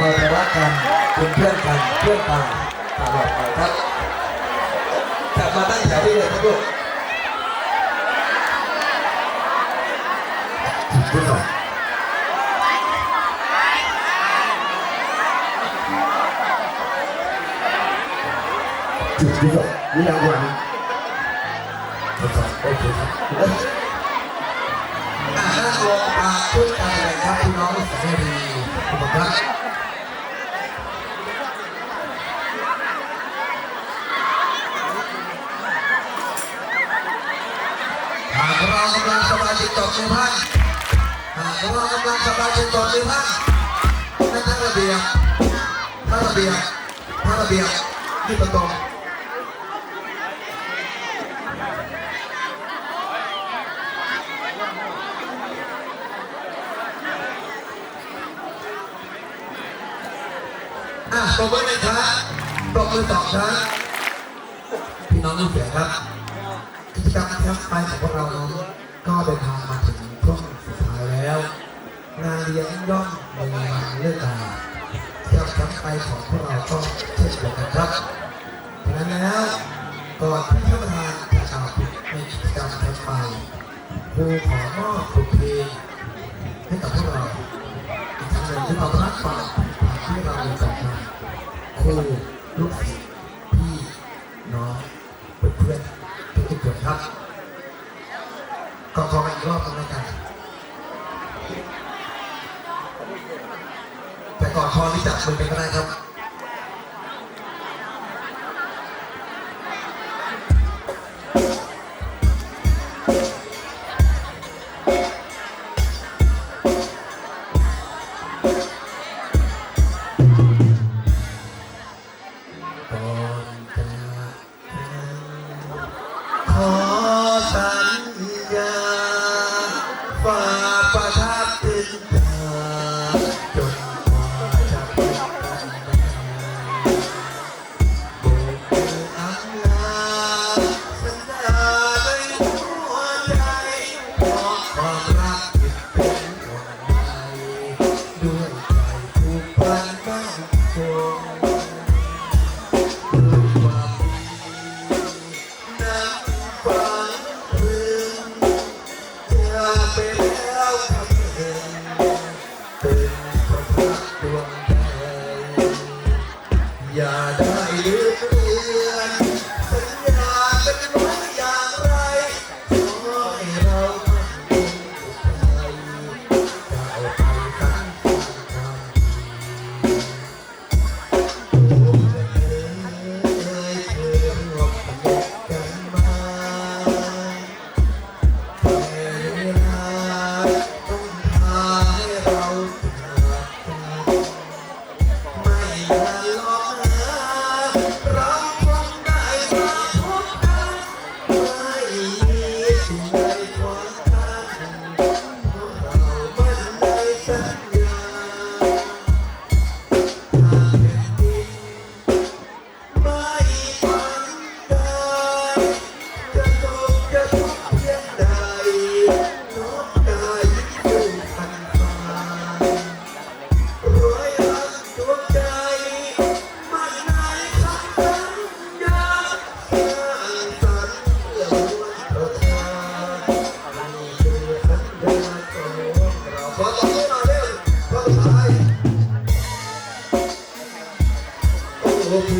เราจะรักกันเป็นเพื่อนกันเพื่อนตายตลอดไปครับกลับมาตั้งแถวที่เลยครับลูกทุกคนจุดนี้ก่อนนี่รางวัลทุกคนโอเคครับ หากเรากำลังสบายใจตตกในพันนั่นทั้งระเบียบทั้งระเบียบทั้งระเบียบที่ประตูอะตบมือหนึ่งครั้งตบมือสองครั้งพี่น้องนุ่นเสียครับกิจกรรมแคมป์ไปของพวกเรานั้นก็เดินทาง รียงย่อมในวันเลิกงาเที่ยวแคมป์ไปของพวกเราก็เช่นเดียวกันครับดังนั้นแล้วก่อนที่ท่านประธานจะกล่าวในกิจกรรมแคมป์ไปครูขอมอบบทเพลงให้กับพวกเราอีกครั้งหนึ่งที่เรารักฟังที่เรามีต่อมาครู แต่ก่อนพอที่จับมือไปก็ได้ครับ เป็น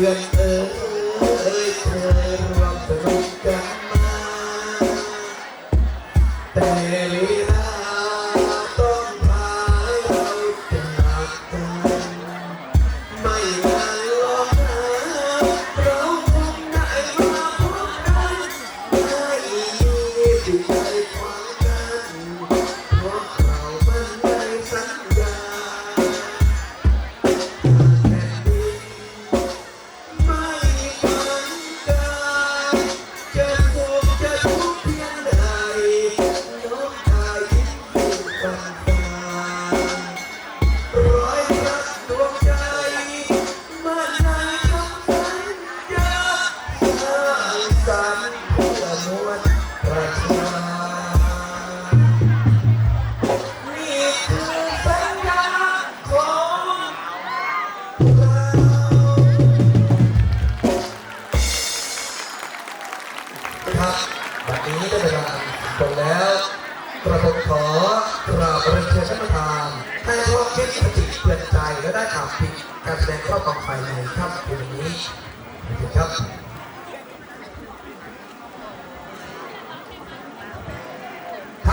อ้เพื่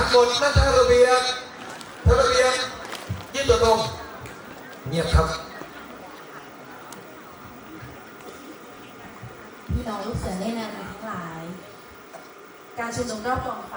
ทั้งหมดนั่งทางระเบียงทางระเบียงยืดตัวตรงเงียบครับ พี่น้องลูกเสือเนตรนารีทั้งหลาย การชุมนุมรอบกองไฟ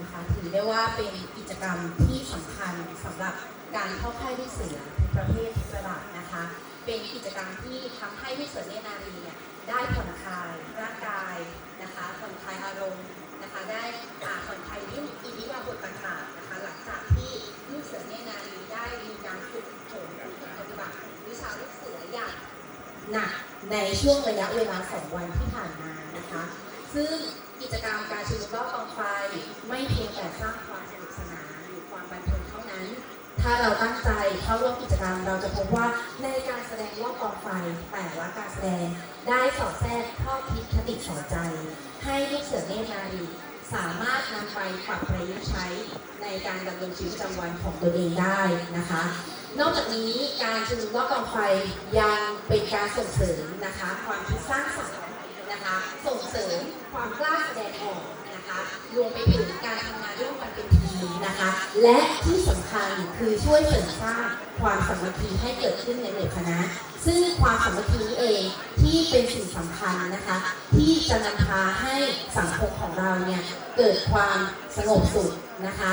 นะคะถือได้ว่าเป็นกิจกรรมที่สำคัญสำหรับการเข้าค่ายลูกเสือทุกประเภททุกระดับนะคะ เป็นกิจกรรมที่ทำให้ลูกเสือเนนารีเนี่ยได้ผ่อนคลายร่างกายนะคะผ่อนคลายอารมณ์ นะคะได้อ่าผ่อนคลายยิ่งอิริยาบทต่างๆนะคะหลังจากที่ลูกเสือเนนารีได้มีการฝึกฝนฝึกปฏิบัติวิชาลูกเสืออย่างหนักในช่วงระยะเวลาสองวันที่ผ่านมานะคะ ซึ่งกิจกรรมการชุมนุมรอบกองไฟไม่เพียงแต่สร้างความ ถ้าเราตั้งใจเข้าร่วมกิจกรรมเราจะพบว่าในการแสดงรอบกองไฟแต่ละการแสดงได้สอดแทรกข้อคิดคติสอนใจ ให้ลูกเสือเนตรนารีสามารถนำไปปรับประยุกต์ใช้ในการดำเนินชีวิตประจำวันของตัวเองได้นะคะ นอกจากนี้การชุมนุมรอบกองไฟยังเป็นการส่งเสริมนะคะ ความคิดสร้างสรรค์นะคะ ส่งเสริมความกล้าแสดงออกนะคะ รวมไปถึงการทำงานร่วมกันเป็นที และที่สำคัญคือช่วยเสริมสร้างความสามัคคีให้เกิดขึ้นในหมู่คณะ ซึ่งความสามัคคีนี้เองที่เป็นสิ่งสำคัญนะคะ ที่จะนำพาให้สังคมของเราเนี่ยเกิดความสงบสุขนะคะ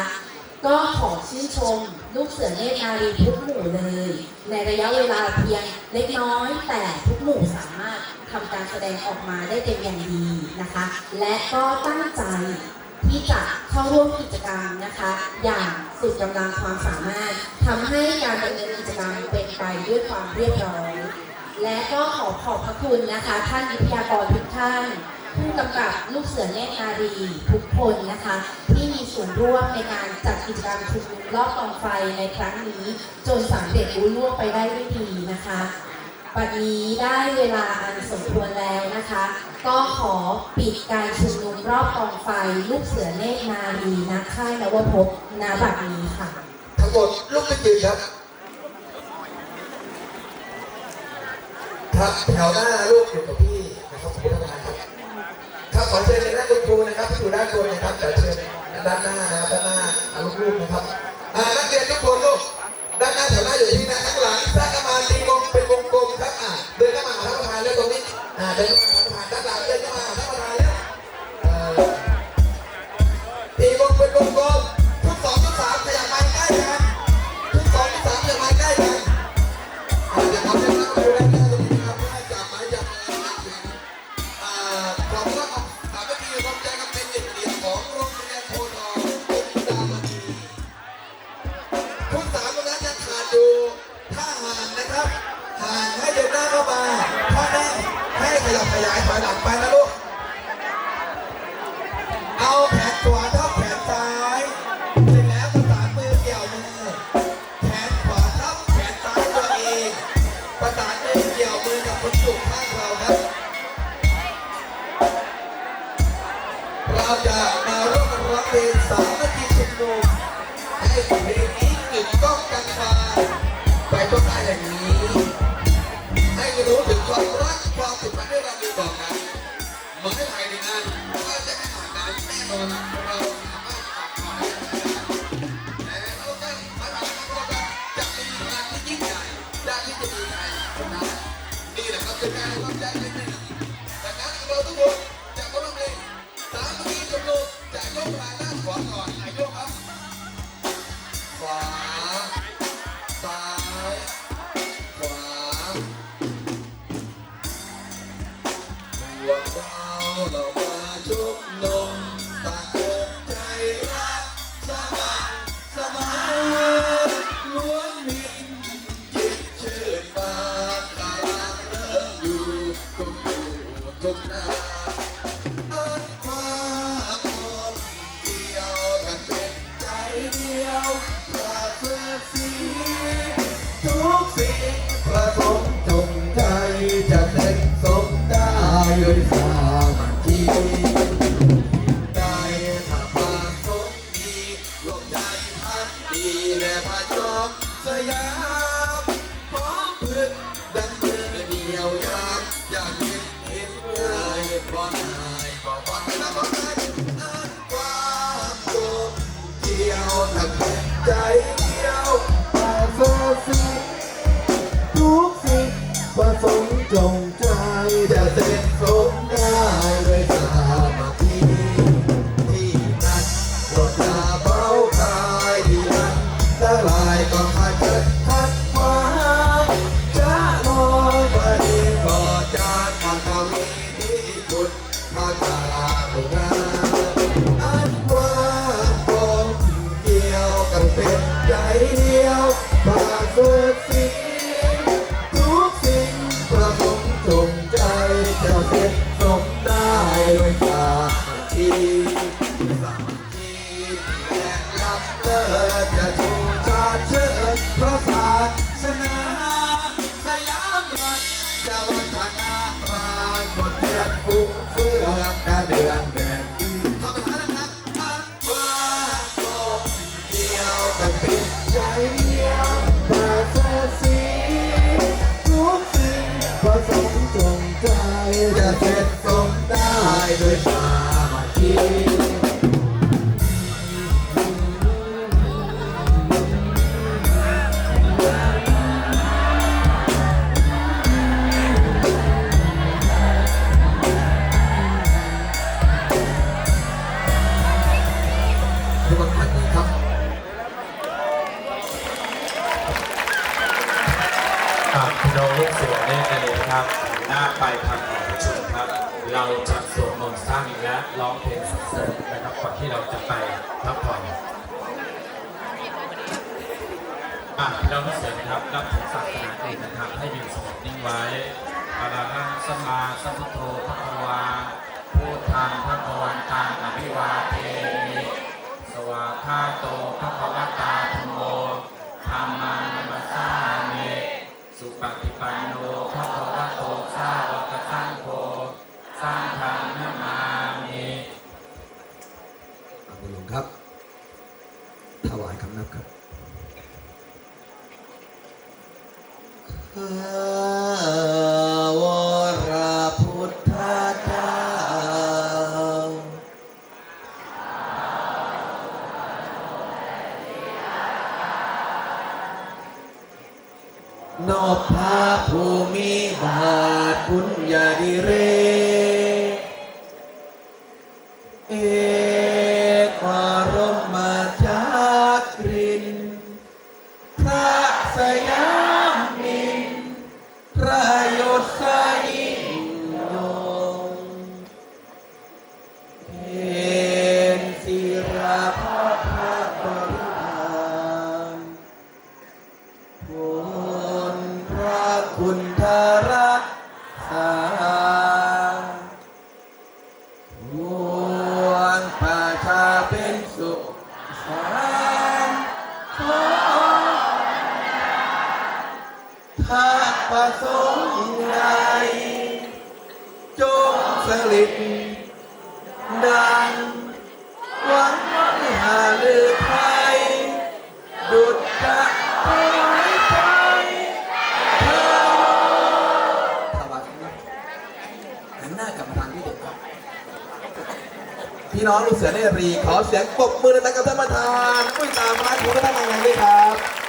ก็ขอชื่นชมลูกเสือเนตรนารีทุกหมู่เลย ในระยะเวลาเพียงเล็กน้อยแต่ทุกหมู่สามารถทำการแสดงออกมาได้เป็นอย่างดีนะคะ และก็ตั้งใจ ที่จะเข้าร่วมกิจกรรมนะคะ อย่างสุดกำลังความสามารถทำให้การดำเนินกิจกรรมเป็นไปด้วยความเรียบร้อย และก็ขอขอบพระคุณนะคะ ท่านวิทยากรทุกท่านผู้กำกับลูกเสือเนตรนารีทุกคนนะคะ ที่มีส่วนร่วมในการจัดกิจกรรมชุมนุมรอบกองไฟในครั้งนี้ จนสำเร็จรุ่ล่วงไปได้ด้วยดีนะคะ ปัจจุนี้ได้เวลาอันสมควรแล้วนะคะ ก็ขอปิดการชุมนุมรอบกองไฟลูกเสือเนตรนารีณค่ายนวพบณบัดนี้ค่ะ ทั้งหมดลุกขึ้นยืนครับครับแถวหน้าลูกอยู่กับพี่นะครับขอบคุณท่านประธานครับครับขอเชิญในด้านคุณครูนะครับที่อยู่ด้านบนนะครับเดี๋ยวเชิญด้านหน้านะครับด้านหน้าเอาลูกๆนะครับอ่านักเรียนทุกคนลูกด้านหน้าแถวหน้าอยู่ที่นะข้างหลังสร้าง นี้ายถอยหลังไปนะลูก เอาแขนขวาทับแขนซ้าย เสร็จแล้วประสานมือเกี่ยวมือ แขนขวาทับแขนซ้ายตัวเอง ประสานมือเกี่ยวมือกับคนอยู่ข้างเราครับ เราจะมาร่วมกันร้องเพลงสามัคคีชุมนุมให้เพลงนี้ ยามพร้อมพื้นดังเดินเดียวยามอยากเห็นเห็นเลยบ่นายบอกว่าไม่ละบ่นายอ่นความจบเดียวนัใจ ครับพี่น้องลูกเสือได้กันเลยครับหน้าไปทางหอประชุมครับ เราจะสวดมนต์สร้างและร้องเพลงสรรเสริญนะครับก่อนที่เราจะไปพักผ่อนอะพี่น้องลูกเสือนะครับรับถึงศาสนาอื่นนะครับให้มีสงบนิ่งไว้อะระหังสมาสัมพุทโธพระควาพูดทางพระกวันตังอภิวาเทมิสวาคาโตพระควตา นอบพระภูมิ งใดจงสลิดดังวังไม่หาลือไทยดุจจะถวายเธอถวายหันหน้ากลับมาทางที่เด็กครับพี่น้องลูกเสือเนรี ขอเสียงปรบมือดังกับท่านประธานผู้ตามร้านของท่านยังไงด้วยครับ